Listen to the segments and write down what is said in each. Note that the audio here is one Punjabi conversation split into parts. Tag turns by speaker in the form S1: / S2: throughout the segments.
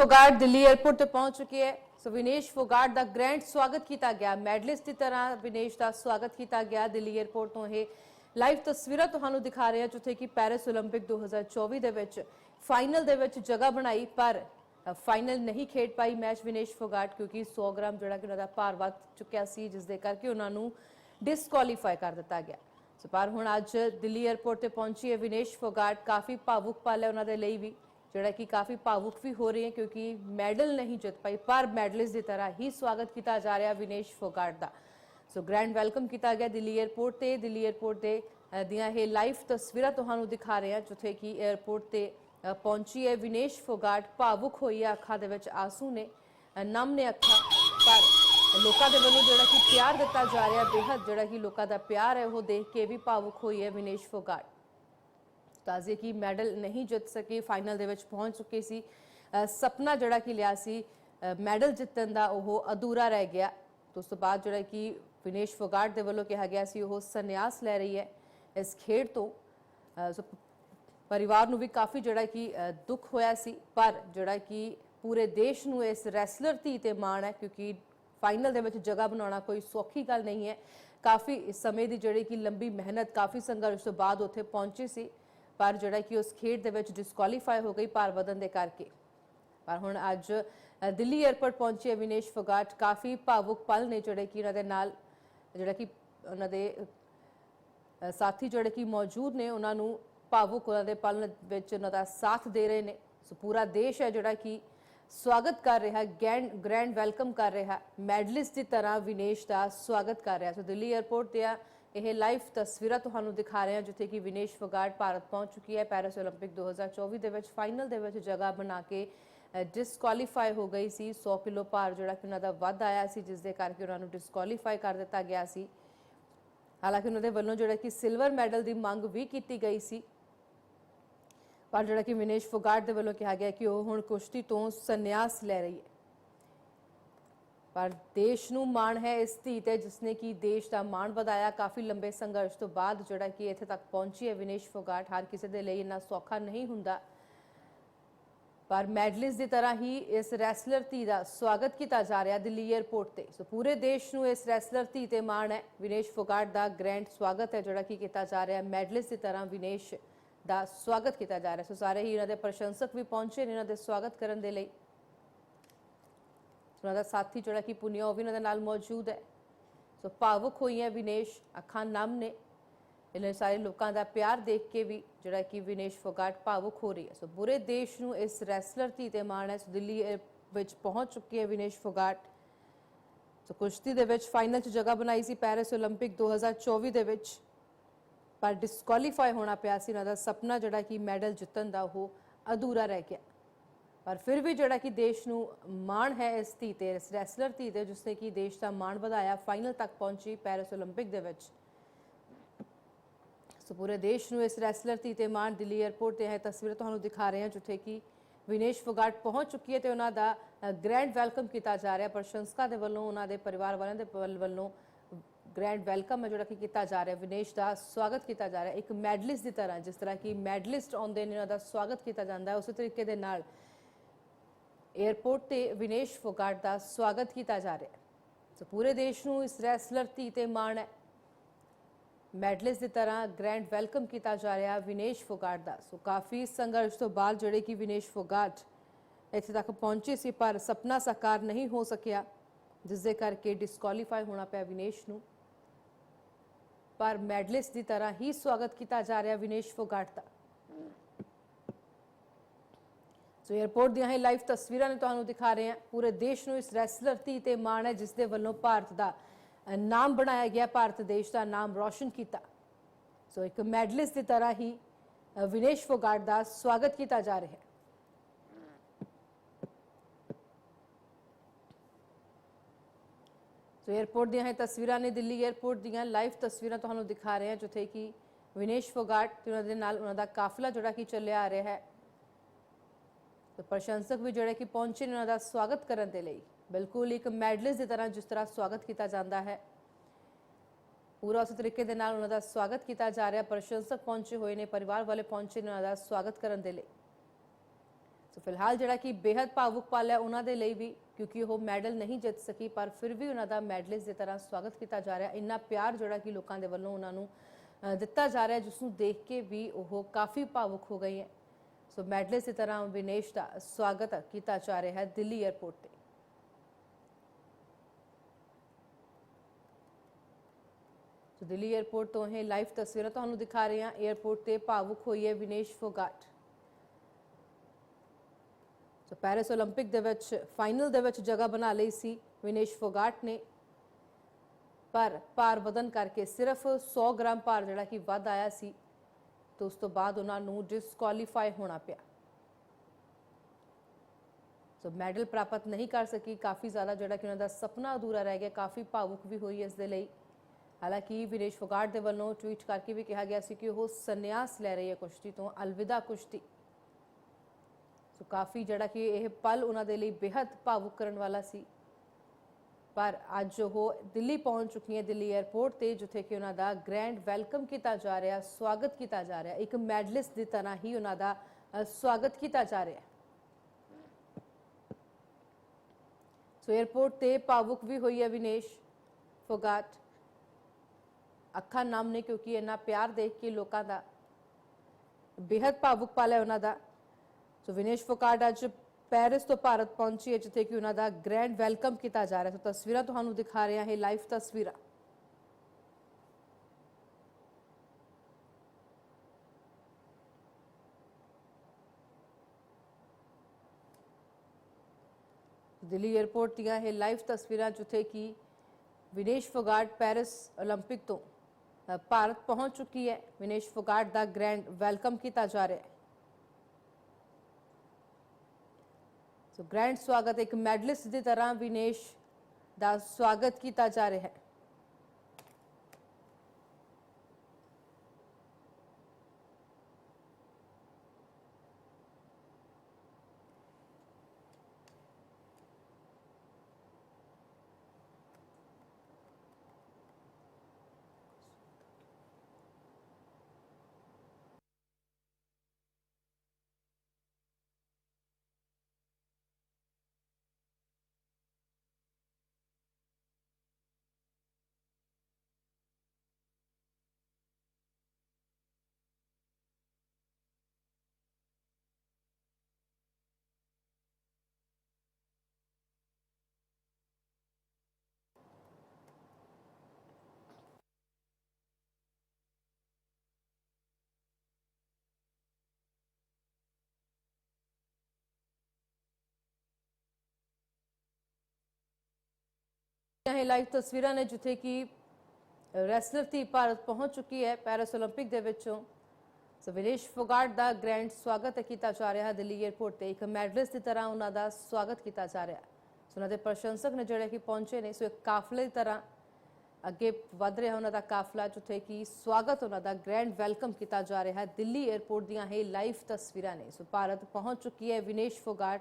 S1: ਫੋਗਾਟ ਦਿੱਲੀ 에ਅਰਪੋਰਟ ਤੇ ਪਹੁੰਚ ਚੁੱਕੀ ਹੈ। ਸੋ ਵਿਨੇਸ਼ ਫੋਗਾਟ ਦਾ ਗ੍ਰੈਂਡ ਸਵਾਗਤ ਕੀਤਾ ਗਿਆ। ਮੈਡਲਿਸਟ ਦੀ ਤਰ੍ਹਾਂ ਵਿਨੇਸ਼ ਦਾ ਸਵਾਗਤ ਕੀਤਾ ਗਿਆ ਦਿੱਲੀ 에ਅਰਪੋਰਟ ਤੋਂ। ਇਹ ਲਾਈਵ ਤਸਵੀਰਾਂ ਤੁਹਾਨੂੰ ਦਿਖਾ ਰਹੇ ਹਾਂ, ਜਿੱਥੇ ਕਿ ਪੈਰਿਸ 올림픽 2024 ਦੇ ਵਿੱਚ ਫਾਈਨਲ ਦੇ ਵਿੱਚ ਜਗ੍ਹਾ ਬਣਾਈ, ਪਰ ਫਾਈਨਲ ਨਹੀਂ ਖੇਡ ਪਾਈ ਮੈਚ ਵਿਨੇਸ਼ ਫੋਗਾਟ, ਕਿਉਂਕਿ 100 ਗ੍ਰਾਮ ਜਿਹੜਾ ਕਿ ਉਹਨਾਂ ਦਾ ਭਾਰ ਵੱਧ ਚੁੱਕਿਆ ਸੀ, ਜਿਸ ਦੇ ਕਰਕੇ ਉਹਨਾਂ ਨੂੰ ਡਿਸਕੁਆਲੀਫਾਈ ਕਰ ਦਿੱਤਾ ਗਿਆ। ਸੋ ਪਰ ਹੁਣ ਅੱਜ ਦਿੱਲੀ 에ਅਰਪੋਰਟ ਤੇ ਪਹੁੰਚੀ ਹੈ ਵਿਨੇਸ਼ ਫੋਗਾਟ। ਕਾਫੀ ਭਾਵੁਕ ਪਲ ਹੈ ਉਹਨਾਂ ਦੇ ਲਈ ਵੀ। ਜਿਹੜਾ ਕਿ ਕਾਫੀ ਭਾਵੁਕ ਵੀ ਹੋ ਰਹੇ ਹੈ ਕਿਉਂਕਿ ਮੈਡਲ ਨਹੀਂ ਜਿੱਤ ਪਾਈ, ਪਰ ਮੈਡਲਿਸਟ ਦੀ ਤਰ੍ਹਾਂ ਹੀ ਸਵਾਗਤ ਕੀਤਾ ਜਾ ਰਿਹਾ ਵਿਨੇਸ਼ ਫੋਗਾਟ ਦਾ। ਸੋ ਗ੍ਰੈਂਡ ਵੈਲਕਮ ਕੀਤਾ ਗਿਆ ਦਿੱਲੀ 에ਅਰਪੋਰਟ ਤੇ। ਦਿੱਲੀ 에ਅਰਪੋਰਟ ਤੇ ਦੀਆਂ ਇਹ ਲਾਈਵ ਤਸਵੀਰਾਂ ਤੁਹਾਨੂੰ ਦਿਖਾ ਰਹੇ ਹਾਂ, ਜਿੱਥੇ ਕਿ 에ਅਰਪੋਰਟ ਤੇ ਪਹੁੰਚੀ ਹੈ ਵਿਨੇਸ਼ ਫੋਗਾਟ। ਭਾਵੁਕ ਹੋਈ ਹੈ ਅੱਖਾਂ ਦੇ ਵਿੱਚ ਆਸੂ ਨੇ ਨਮ ਨੇ ਅੱਖਾਂ, ਪਰ ਲੋਕਾਂ ਦੇ ਵੱਲੋਂ ਜਿਹੜਾ ਕਿ ਪਿਆਰ ਦਿੱਤਾ ਜਾ ਰਿਹਾ, ਬੇਹੱਦ ਜਿਹੜਾ ਕਿ ਲੋਕਾਂ ਦਾ ਪਿਆਰ ਹੈ, ਉਹ ਦੇਖ ਕੇ ਵੀ ਭਾਵੁਕ ਹੋਈ ਹੈ ਵਿਨੇਸ਼ ਫੋਗਾਟ। ਤਾਜ਼ੇ ਕਿ ਮੈਡਲ ਨਹੀਂ ਜਿੱਤ ਸਕੇ ਫਾਈਨਲ ਦੇ ਵਿੱਚ ਪਹੁੰਚ ਚੁੱਕੇ ਸੀ। ਅ, ਸਪਨਾ ਜਿਹੜਾ ਕਿ ਲਿਆ ਸੀ ਮੈਡਲ ਜਿੱਤਣ ਦਾ ਉਹ ਅਧੂਰਾ ਰਹਿ ਗਿਆ। ਤੇ ਉਸ ਤੋਂ ਬਾਅਦ ਜਿਹੜਾ ਕਿ ਵਿਨੇਸ਼ ਫੋਗਾਟ ਦੇ ਵੱਲੋਂ ਕਿਹਾ ਗਿਆ ਸੀ ਉਹ ਸੰਨਿਆਸ ਲੈ ਰਹੀ ਹੈ ਇਸ ਖੇਡ ਤੋਂ। ਪਰਿਵਾਰ ਨੂੰ ਵੀ ਕਾਫੀ ਜਿਹੜਾ ਕਿ ਦੁੱਖ ਹੋਇਆ ਸੀ ਪਰ ਜਿਹੜਾ ਕਿ ਪੂਰੇ ਦੇਸ਼ ਨੂੰ ਇਸ ਰੈਸਲਰ ਧੀ ਤੇ ਮਾਣ ਹੈ ਕਿਉਂਕਿ ਫਾਈਨਲ ਦੇ ਵਿੱਚ ਜਗ੍ਹਾ ਬਣਾਉਣਾ ਕੋਈ ਸੌਖੀ ਗੱਲ ਨਹੀਂ ਹੈ। ਕਾਫੀ ਸਮੇਂ ਦੀ ਜਿਹੜੀ ਕਿ ਲੰਬੀ ਮਿਹਨਤ ਕਾਫੀ ਸੰਘਰਸ਼ ਤੋਂ ਬਾਅਦ ਉੱਥੇ ਪਹੁੰਚੀ ਸੀ। ਪਰ ਜਿਹੜਾ ਕਿ ਉਸ ਖੇਡ ਦੇ ਵਿੱਚ ਡਿਸਕੁਆਲੀਫਾਈ ਹੋ ਗਈ ਭਾਰ ਵਧਣ ਦੇ ਕਰਕੇ। ਪਰ ਹੁਣ ਅੱਜ ਅ, ਦਿੱਲੀ 에ਅਰਪੋਰਟ ਪਹੁੰਚੇ ਵਿਨੇਸ਼ ਫੋਗਾਟ। ਕਾਫੀ ਭਾਵੁਕ ਪਲ ਨੇ ਜਿਹੜੇ ਕਿ ਉਹਨਾਂ ਦੇ ਨਾਲ ਜਿਹੜਾ ਕਿ ਉਹਨਾਂ ਦੇ ਸਾਥੀ ਜਿਹੜੇ ਕਿ ਮੌਜੂਦ ਨੇ ਉਹਨਾਂ ਨੂੰ ਭਾਵੁਕ ਉਹਨਾਂ ਦੇ ਪਲ ਵਿੱਚ ਉਹਨਾਂ ਦਾ ਸਾਥ ਦੇ ਰਹੇ ਨੇ। ਸੋ ਪੂਰਾ ਦੇਸ਼ ਹੈ ਜਿਹੜਾ ਕਿ ਸਵਾਗਤ ਕਰ ਰਿਹਾ ਗ੍ਰੈਂਡ ਗ੍ਰੈਂਡ ਵੈਲਕਮ ਕਰ ਰਿਹਾ ਮੈਡਲਿਸਟ ਦੀ ਤਰ੍ਹਾਂ ਵਿਨੇਸ਼ ਦਾ ਸਵਾਗਤ ਕਰ ਰਿਹਾ ਸੋ ਦਿੱਲੀ 에ਅਰਪੋਰਟ ਤੇ ਆ ਇਹ ਲਾਈਵ ਤਸਵੀਰਾਂ ਤੁਹਾਨੂੰ ਦਿਖਾ ਰਹੇ ਹਾਂ ਜਿੱਥੇ ਕਿ ਵਿਨੇਸ਼ ਫੋਗਾਟ ਭਾਰਤ ਪਹੁੰਚ ਚੁੱਕੀ ਹੈ ਪੈਰਿਸ 올림픽 2024 ਦੇ ਵਿੱਚ ਫਾਈਨਲ ਦੇ ਵਿੱਚ ਜਗ੍ਹਾ ਬਣਾ ਕੇ ਡਿਸਕੁਆਲੀਫਾਈ ਹੋ ਗਈ ਸੀ 100 ਕਿਲੋ ਭਾਰ ਜਿਹੜਾ ਕਿ ਉਹਨਾਂ ਦਾ ਵੱਧ ਆਇਆ ਸੀ ਜਿਸ ਦੇ ਕਰਕੇ ਉਹਨਾਂ ਨੂੰ ਡਿਸਕੁਆਲੀਫਾਈ ਕਰ ਦਿੱਤਾ ਗਿਆ ਸੀ ਹਾਲਾਂਕਿ ਉਹਨਾਂ ਦੇ ਵੱਲੋਂ ਜਿਹੜਾ ਕਿ ਸਿਲਵਰ ਮੈਡਲ ਦੀ ਮੰਗ ਵੀ ਕੀਤੀ ਗਈ ਸੀ ਪਰ ਜਿਹੜਾ ਕਿ ਵਿਨੇਸ਼ ਫੋਗਾਟ ਦੇ ਵੱਲੋਂ ਕਿਹਾ ਗਿਆ ਕਿ ਉਹ ਹੁਣ ਕੁਸ਼ਤੀ ਤੋਂ ਸੰਨਿਆਸ ਲੈ ਰਹੀ ਹੈ ਪਰ ਦੇਸ਼ ਨੂੰ ਮਾਣ ਹੈ ਇਸ ਧੀ ਤੇ, ਜਿਸਨੇ ਕਿ ਦੇਸ਼ ਦਾ ਮਾਣ ਵਧਾਇਆ। ਕਾਫੀ ਲੰਬੇ ਸੰਘਰਸ਼ ਤੋਂ ਬਾਅਦ ਜਿਹੜਾ ਕਿ ਇੱਥੇ ਤੱਕ ਪਹੁੰਚੀ ਹੈ ਵਿਨੇਸ਼ ਫੋਗਾਟ, ਹਰ ਕਿਸੇ ਦੇ ਲਈ ਇੰਨਾ ਸੌਖਾ ਨਹੀਂ ਹੁੰਦਾ। ਪਰ ਮੈਡਲਿਸਟ ਦੀ ਤਰ੍ਹਾਂ ਹੀ ਇਸ ਰੈਸਲਰ ਧੀ ਦਾ ਸਵਾਗਤ ਕੀਤਾ ਜਾ ਰਿਹਾ ਦਿੱਲੀ 에ਅਰਪੋਰਟ ਤੇ। ਸੋ ਪੂਰੇ ਦੇਸ਼ ਨੂੰ ਇਸ ਰੈਸਲਰ ਧੀ ਤੇ ਮਾਣ ਹੈ। ਵਿਨੇਸ਼ ਫੋਗਾਟ ਦਾ ਗ੍ਰੈਂਡ ਸਵਾਗਤ ਹੈ ਜਿਹੜਾ ਕਿ ਕੀਤਾ ਜਾ ਰਿਹਾ ਮੈਡਲਿਸਟ ਦੀ ਤਰ੍ਹਾਂ ਵਿਨੇਸ਼ ਦਾ ਸਵਾਗਤ ਕੀਤਾ ਜਾ ਰਿਹਾ ਸੋ ਸਾਰੇ ਹੀ ਇਹਨਾਂ ਦੇ ਪ੍ਰਸ਼ੰਸਕ ਵੀ ਪਹੁੰਚੇ ਨੇ ਇਹਨਾਂ ਦੇ ਸਵਾਗਤ ਕਰਨ ਦੇ ਲਈ। ਉਹਨਾਂ ਦਾ ਸਾਥੀ ਜਿਹੜਾ ਕਿ ਪੁਨੀਆ ਉਹ ਵੀ ਇਹਨਾਂ ਦੇ ਨਾਲ ਮੌਜੂਦ ਹੈ ਸੋ ਭਾਵੁਕ ਹੋਈ ਹੈ ਵਿਨੇਸ਼ ਅੱਖਾਂ ਨਮ ਨੇ ਇਹਨਾਂ ਸਾਰੇ ਲੋਕਾਂ ਦਾ ਪਿਆਰ ਦੇਖ ਕੇ ਵੀ ਜਿਹੜਾ ਕਿ ਵਿਨੇਸ਼ ਫੋਗਾਟ ਭਾਵੁਕ ਹੋ ਰਹੀ ਹੈ ਸੋ ਪੂਰੇ ਦੇਸ਼ ਨੂੰ ਇਸ ਰੈਸਲਰ ਧੀ ਤੇ ਮਾਣ ਹੈ ਸੋ ਦਿੱਲੀ ਅਹ, ਵਿੱਚ ਪਹੁੰਚ ਚੁੱਕੀ ਹੈ ਵਿਨੇਸ਼ ਫੋਗਾਟ ਸੋ ਕੁਸ਼ਤੀ ਦੇ ਵਿੱਚ ਫਾਈਨਲ 'ਚ ਜਗ੍ਹਾ ਬਣਾਈ ਸੀ ਪੈਰਿਸ 올림픽 2024 ਦੇ ਵਿੱਚ ਪਰ ਡਿਸਕੁਆਲੀਫਾਈ ਹੋਣਾ ਪਿਆ ਸੀ ਉਹਨਾਂ ਦਾ ਸੁਪਨਾ ਜਿਹੜਾ ਕਿ ਮੈਡਲ ਜਿੱਤਣ ਦਾ ਉਹ ਅਧੂਰਾ ਰਹਿ ਗਿਆ ਪਰ ਫਿਰ ਵੀ ਜਿਹੜਾ ਕਿ ਦੇਸ਼ ਨੂੰ ਮਾਣ ਹੈ ਇਸ ਧੀ ਤੇ, ਇਸ ਰੈਸਲਰ ਧੀ ਤੇ ਜਿਸ ਕਿ ਦੇਸ਼ ਦਾ ਮਾਣ ਵਧਾਇਆ ਫਾਈਨਲ ਤੱਕ ਪਹੁੰਚੀ ਪੈਰਿਸ 올림픽 ਦੇ ਵਿੱਚ। ਸੋ ਪੂਰੇ ਦੇਸ਼ ਨੂੰ ਇਸ ਰੈਸਲਰ ਧੀ ਤੇ ਮਾਣ ਦਿੱਲੀ 에ਅਰਪੋਰਟ ਤੇ ਹੈ ਤਸਵੀਰ ਤੁਹਾਨੂੰ ਦਿਖਾ ਰਹੇ ਹਾਂ, ਜਿੱਥੇ ਕਿ ਵਿਨੇਸ਼ ਫੋਗਾਟ ਪਹੁੰਚ ਚੁੱਕੀ ਹੈ ਤੇ ਉਹਨਾਂ ਦਾ ਗ੍ਰੈਂਡ ਵੈਲਕਮ ਕੀਤਾ ਜਾ ਰਿਹਾ ਪ੍ਰਸ਼ੰਸਕਾਂ ਦੇ ਵੱਲੋਂ, ਉਹਨਾਂ ਦੇ ਪਰਿਵਾਰ ਵਾਲਿਆਂ ਦੇ ਵੱਲੋਂ ਗ੍ਰੈਂਡ ਵੈਲਕਮ ਹੈ ਜਿਹੜਾ ਕਿ ਕੀਤਾ ਜਾ ਰਿਹਾ ਵਿਨੇਸ਼ ਦਾ ਸਵਾਗਤ ਕੀਤਾ ਜਾ ਰਿਹਾ ਇੱਕ ਮੈਡਲਿਸਟ ਦੀ ਤਰ੍ਹਾਂ, ਜਿਸ ਤਰ੍ਹਾਂ ਕਿ ਮੈਡਲਿਸਟ ਆਉਂਦੇ ਨੇ, ਉਹਨਾਂ ਦਾ ਸਵਾਗਤ ਕੀਤਾ ਜਾਂਦਾ ਹੈ। ਉਸੇ ਤਰੀਕੇ ਦੇ ਨਾਲ 에ਅਰਪੋਰਟ ਤੇ ਵਿਨੇਸ਼ ਫੋਗਾਟ ਦਾ ਸਵਾਗਤ ਕੀਤਾ ਜਾ ਰਿਹਾ ਹੈ। ਸੋ ਪੂਰੇ ਦੇਸ਼ ਨੂੰ ਇਸ ਰੈਸਲਰ ਧੀ ਤੇ ਮਾਣ ਹੈ। ਮੈਡਲਿਸਟ ਦੀ ਤਰ੍ਹਾਂ ਗ੍ਰੈਂਡ ਵੈਲਕਮ ਕੀਤਾ ਜਾ ਰਿਹਾ ਵਿਨੇਸ਼ ਫੋਗਾਟ ਦਾ। ਸੋ ਕਾਫੀ ਸੰਘਰਸ਼ ਤੋਂ ਬਾਅਦ ਜਿਹੜੇ ਕਿ ਵਿਨੇਸ਼ ਫੋਗਾਟ ਇੱਥੇ ਤੱਕ ਪਹੁੰਚੇ ਸੀ, ਪਰ ਸੁਪਨਾ ਸਾਕਾਰ ਨਹੀਂ ਹੋ ਸਕਿਆ, ਜਿਸ ਦੇ ਕਰਕੇ ਡਿਸਕੁਆਲੀਫਾਈ ਹੋਣਾ ਪਿਆ ਵਿਨੇਸ਼ ਨੂੰ। ਪਰ ਮੈਡਲਿਸਟ ਦੀ ਤਰ੍ਹਾਂ ਹੀ ਸਵਾਗਤ ਕੀਤਾ ਜਾ ਰਿਹਾ ਵਿਨੇਸ਼ ਫੋਗਾਟ ਦਾ। ਸੋ 에어ਪੋਰਟ ਦੀਆਂ ਇਹ ਲਾਈਵ ਤਸਵੀਰਾਂ ਨੇ ਤੁਹਾਨੂੰ ਦਿਖਾ ਰਹੇ ਹਾਂ। ਪੂਰੇ ਦੇਸ਼ ਨੂੰ ਇਸ ਰੈਸਲਰ ਦੀ ਤੇ ਮਾਣ ਹੈ ਜਿਸ ਦੇ ਵੱਲੋਂ ਭਾਰਤ ਦਾ ਨਾਮ ਬਣਾਇਆ ਗਿਆ, ਭਾਰਤ ਦੇਸ਼ ਦਾ ਨਾਮ ਰੋਸ਼ਨ ਕੀਤਾ। ਸੋ ਇੱਕ ਮੈਡਲਿਸਟ ਦੀ ਤਰ੍ਹਾਂ ਹੀ ਵਿਨੇਸ਼ ਫੋਗਾਟ ਦਾ ਸਵਾਗਤ ਕੀਤਾ ਜਾ ਰਿਹਾ ਹੈ। ਸੋ 에어ਪੋਰਟ ਦੀਆਂ ਇਹ ਤਸਵੀਰਾਂ ਨੇ ਦਿੱਲੀ 에어ਪੋਰਟ ਦੀਆਂ ਲਾਈਵ ਤਸਵੀਰਾਂ ਤੁਹਾਨੂੰ ਦਿਖਾ ਰਹੇ ਹਾਂ, ਜਿੱਥੇ ਕਿ ਵਿਨੇਸ਼ ਫੋਗਾਟ ਤੇ ਉਹਨਾਂ ਦੇ ਨਾਲ ਉਹਨਾਂ ਦਾ ਕਾਫਲਾ ਜਿਹੜਾ ਕਿ ਚੱਲਿਆ ਆ ਰਿਹਾ ਹੈ। ਤੇ ਪ੍ਰਸ਼ੰਸਕ ਵੀ ਜਿਹੜੇ ਕਿ ਪਹੁੰਚੇ ਨੇ ਉਹਨਾਂ ਦਾ ਸਵਾਗਤ ਕਰਨ ਦੇ ਲਈ। ਬਿਲਕੁਲ ਇੱਕ ਮੈਡਲਿਸਟ ਦੀ ਤਰ੍ਹਾਂ ਜਿਸ ਤਰ੍ਹਾਂ ਸਵਾਗਤ ਕੀਤਾ ਜਾਂਦਾ ਹੈ। ਪੂਰਾ ਉਸ ਤਰੀਕੇ ਦੇ ਨਾਲ ਉਹਨਾਂ ਦਾ ਸਵਾਗਤ ਕੀਤਾ ਜਾ ਰਿਹਾ। ਪ੍ਰਸ਼ੰਸਕ ਪਹੁੰਚੇ ਹੋਏ ਨੇ, ਪਰਿਵਾਰ ਵਾਲੇ ਪਹੁੰਚੇ ਨੇ ਉਹਨਾਂ ਦਾ ਸਵਾਗਤ ਕਰਨ ਦੇ ਲਈ। ਸੋ ਫਿਲਹਾਲ ਜਿਹੜਾ ਕਿ ਬੇहद ਭਾਵੁਕ ਪਲ ਹੈ ਉਹਨਾਂ ਦੇ ਲਈ ਵੀ, ਕਿਉਂਕਿ ਉਹ ਮੈਡਲ ਨਹੀਂ ਜਿੱਤ ਸਕੀ, ਪਰ ਫਿਰ ਵੀ ਉਹਨਾਂ ਦਾ ਮੈਡਲਿਸਟ ਦੀ ਤਰ੍ਹਾਂ ਸਵਾਗਤ ਕੀਤਾ ਜਾ ਰਿਹਾ। ਇੰਨਾ ਪਿਆਰ ਜਿਹੜਾ ਕਿ ਲੋਕਾਂ ਦੇ ਵੱਲੋਂ ਉਹਨਾਂ ਨੂੰ ਦਿੱਤਾ ਜਾ ਰਿਹਾ, ਜਿਸ ਨੂੰ ਦੇਖ ਕੇ ਵੀ ਉਹ ਕਾਫੀ ਭਾਵੁਕ ਹੋ ਗਈ ਹੈ। ਸੋ ਮੈਡਲਿਸ ਦੀ ਤਰ੍ਹਾਂ ਵਿਨੇਸ਼ ਦਾ ਸਵਾਗਤ ਕੀਤਾ ਜਾ ਰਿਹਾ ਹੈ ਦਿੱਲੀ 에ਅਰਪੋਰਟ ਤੇ ਸੋ ਦਿੱਲੀ 에ਅਰਪੋਰਟ ਤੋਂ ਇਹ ਲਾਈਵ ਤਸਵੀਰਾਂ ਤੁਹਾਨੂੰ ਦਿਖਾ ਰਹੇ ਹਾਂ 에ਅਰਪੋਰਟ ਤੇ ਭਾਵੁਕ ਹੋਈ ਹੈ ਵਿਨੇਸ਼ ਫੋਗਾਟ ਸੋ ਪੈਰਿਸ 올림픽 ਦੇ ਵਿੱਚ ਫਾਈਨਲ ਦੇ ਵਿੱਚ ਜਗ੍ਹਾ ਬਣਾ ਲਈ ਸੀ ਵਿਨੇਸ਼ ਫੋਗਾਟ ਨੇ ਪਰ ਭਾਰ ਵਧਨ ਕਰਕੇ ਸਿਰਫ 100 ਗ੍ਰਾਮ ਭਾਰ ਜਿਹੜਾ ਕਿ ਵੱਧ ਆਇਆ ਸੀ ਤੇ ਉਸ ਤੋਂ ਬਾਅਦ ਉਹਨਾਂ ਨੂੰ ਡਿਸਕੁਆਲੀਫਾਈ ਹੋਣਾ ਪਿਆ। ਸੋ ਮੈਡਲ ਪ੍ਰਾਪਤ ਨਹੀਂ ਕਰ ਸਕੀ। ਕਾਫੀ ਜ਼ਿਆਦਾ ਜਿਹੜਾ ਕਿ ਉਹਨਾਂ ਦਾ ਸੁਪਨਾ ਅਧੂਰਾ ਰਹਿ ਗਿਆ, ਕਾਫੀ ਭਾਵੁਕ ਵੀ ਹੋਈ ਇਸ ਦੇ ਲਈ। ਹਾਲਾਂਕਿ ਵਿਨੇਸ਼ ਫੋਗਾਟ ਦੇ ਵੱਲੋਂ ਟਵੀਟ ਕਰਕੇ ਵੀ ਕਿਹਾ ਗਿਆ ਸੀ ਕਿ ਉਹ ਸੰਨਿਆਸ ਲੈ ਰਹੀ ਹੈ ਕੁਸ਼ਤੀ ਤੋਂ, ਅਲਵਿਦਾ ਕੁਸ਼ਤੀ। ਸੋ ਕਾਫੀ ਜਿਹੜਾ ਕਿ ਇਹ ਪਲ ਉਹਨਾਂ ਦੇ ਲਈ ਬੇहद ਭਾਵੁਕ ਕਰਨ ਵਾਲਾ ਸੀ। ਪਰ ਅੱਜ ਉਹ ਦਿੱਲੀ ਪਹੁੰਚ ਚੁੱਕੀ ਹੈ, ਦਿੱਲੀ 에ਅਰਪੋਰਟ ਤੇ, ਜਿੱਥੇ ਕਿ ਉਹਨਾਂ ਦਾ ਗ੍ਰੈਂਡ ਵੈਲਕਮ ਕੀਤਾ ਜਾ ਰਿਹਾ, ਸਵਾਗਤ ਕੀਤਾ ਜਾ ਰਿਹਾ, ਇੱਕ ਮੈਡਲਿਸ ਦੀ ਤਰ੍ਹਾਂ ਹੀ ਉਹਨਾਂ ਦਾ ਸਵਾਗਤ ਕੀਤਾ ਜਾ ਰਿਹਾ ਸੋ 에ਅਰਪੋਰਟ ਤੇ ਪਾਵੁਕ ਵੀ ਹੋਈ ਹੈ ਵਿਨੇਸ਼ ਫੋਗਾਟ। ਅੱਖਾਂ ਨਾਮ ਨੇ, ਕਿਉਂਕਿ ਇਹਨਾਂ ਪਿਆਰ ਦੇਖ ਕੇ ਲੋਕਾਂ ਦਾ ਬੇहद ਭਾਵੁਕ ਪਾਲਾ ਉਹਨਾਂ ਦਾ। ਸੋ ਵਿਨੇਸ਼ ਫੋਗਾਟ ਅੱਜ ਪੈਰਿਸ ਤੋਂ ਭਾਰਤ ਪਹੁੰਚੀ ਹੈ, ਜਿੱਥੇ ਕਿ ਉਹਨਾਂ ਦਾ ਗ੍ਰੈਂਡ ਵੈਲਕਮ ਕੀਤਾ ਜਾ ਰਿਹਾ ਹੈ। ਤਾਂ ਤਸਵੀਰਾਂ ਤੁਹਾਨੂੰ ਦਿਖਾ ਰਿਹਾ ਹੈ ਲਾਈਵ ਤਸਵੀਰਾਂ। ਦਿੱਲੀ 에ਅਰਪੋਰਟ ਦੀਆਂ ਇਹ ਲਾਈਵ ਤਸਵੀਰਾਂ, ਜਿੱਥੇ ਕਿ ਵਿਨੇਸ਼ ਫੋਗਾਟ ਪੈਰਿਸ 올림픽 ਤੋਂ ਭਾਰਤ ਪਹੁੰਚ ਚੁੱਕੀ ਹੈ। ਵਿਨੇਸ਼ ਫੋਗਾਟ ਦਾ ਗ੍ਰੈਂਡ ਵੈਲਕਮ ਕੀਤਾ ਜਾ ਰਿਹਾ ਹੈ। ਸੋ ਗ੍ਰੈਂਡ ਸਵਾਗਤ ਇੱਕ ਮੈਡਲਿਸਟ ਦੀ ਤਰ੍ਹਾਂ ਵਿਨੇਸ਼ ਦਾ ਸਵਾਗਤ ਕੀਤਾ ਜਾ ਰਿਹਾ ਹੈ। ਇਹ ਲਾਈਵ ਤਸਵੀਰਾਂ ਨੇ ਜਿੱਥੇ ਕਿ ਰੈਸਲਰ ਦੀ ਭਾਰਤ ਪਹੁੰਚ ਚੁੱਕੀ ਹੈ ਪੈਰਿਸ 올림픽 ਦੇ ਵਿੱਚੋਂ। ਸੋ ਵਿਲੇਸ਼ ਫੋਗਾਟ ਦਾ ਗ੍ਰੈਂਡ ਸਵਾਗਤ ਕੀਤਾ ਜਾ ਰਿਹਾ ਦਿੱਲੀ 에ਅਰਪੋਰਟ ਤੇ ਇੱਕ ਮੈਡਲਿਸਟ ਦੀ ਤਰ੍ਹਾਂ ਉਹਨਾਂ ਦਾ ਸਵਾਗਤ ਕੀਤਾ ਜਾ ਰਿਹਾ ਸੋ ਉਹਨਾਂ ਦੇ ਪ੍ਰਸ਼ੰਸਕ ਨੇ ਜਿਹੜੇ ਕਿ ਪਹੁੰਚੇ ਨੇ, ਸੋ ਇੱਕ ਕਾਫਲੇ ਦੀ ਤਰ੍ਹਾਂ ਅੱਗੇ ਵਧ ਰਿਹਾ ਉਹਨਾਂ ਦਾ ਕਾਫਲਾ, ਜਿੱਥੇ ਕਿ ਸਵਾਗਤ ਉਹਨਾਂ ਦਾ ਗ੍ਰੈਂਡ ਵੈਲਕਮ ਕੀਤਾ ਜਾ ਰਿਹਾ ਹੈ। ਦਿੱਲੀ 에ਅਰਪੋਰਟ ਦੀਆਂ ਇਹ ਲਾਈਵ ਤਸਵੀਰਾਂ ਨੇ। ਸੋ ਭਾਰਤ ਪਹੁੰਚ ਚੁੱਕੀ ਹੈ ਵਿਨੇਸ਼ ਫੋਗਾਟ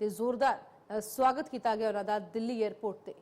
S1: ਤੇ ਜ਼ੋਰਦਾਰ ਸਵਾਗਤ ਕੀਤਾ ਗਿਆ ਉਹਨਾਂ ਦਾ ਦਿੱਲੀ 에ਅਰਪੋਰਟ ਤੇ।